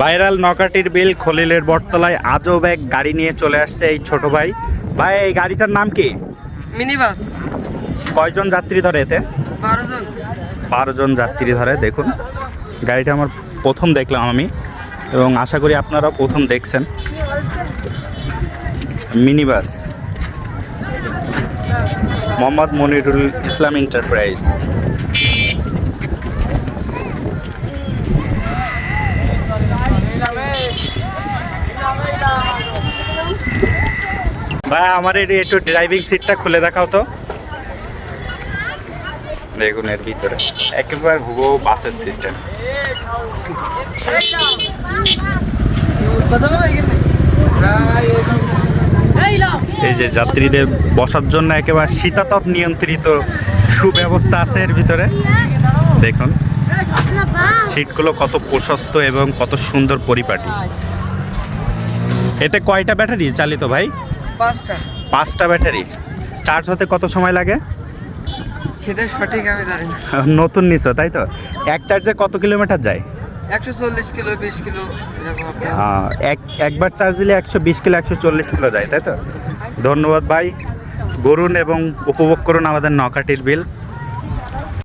Viral নকাটির বিল খলিলের বটতলায় আজব এক গাড়ি নিয়ে চলে আসছে এই ছোট ভাই। ভাই এই গাড়িটার নাম কি? মিনি বাস কয়জন যাত্রী ধরে এতে? বারো জন। বারো জন যাত্রী ধরে দেখুন। গাড়িটা আমার প্রথম দেখলাম আমি এবং আশা করি আপনারাও প্রথম দেখছেন। Mini bus Mohammad Monirul Islam enterprise. ভাই, আমার একটু ড্রাইভিং সিটটা খুলে দেখাও তো। দেখুন এর ভিতরে। একেবারে হুবো বাসের সিস্টেম এই যে যাত্রীদের বসার জন্য একেবারে শীতাতপ নিয়ন্ত্রিত সুব্যবস্থা আছে এর ভিতরে। দেখুন, সিটগুলো কত প্রশস্ত এবং কত সুন্দর পরিপাটি। এতে কয়টা ব্যাটারি চালিত ভাই? পাঁচটা। পাঁচটা ব্যাটারি। চার্জ হতে কত সময় লাগে? সেটা সঠিক আমি জানি না। নতুন নিছো তাই তো? এক চার্জে কত কিলোমিটার যায়? একশো চল্লিশ কিলো বিশ কিলো এক একবার চার্জ দিলে একশো বিশ কিলো একশো চল্লিশ কিলো যায় তাই তো? ধন্যবাদ ভাই। গরুন এবং উপভোগ করুন আমাদের নকাটির বিল।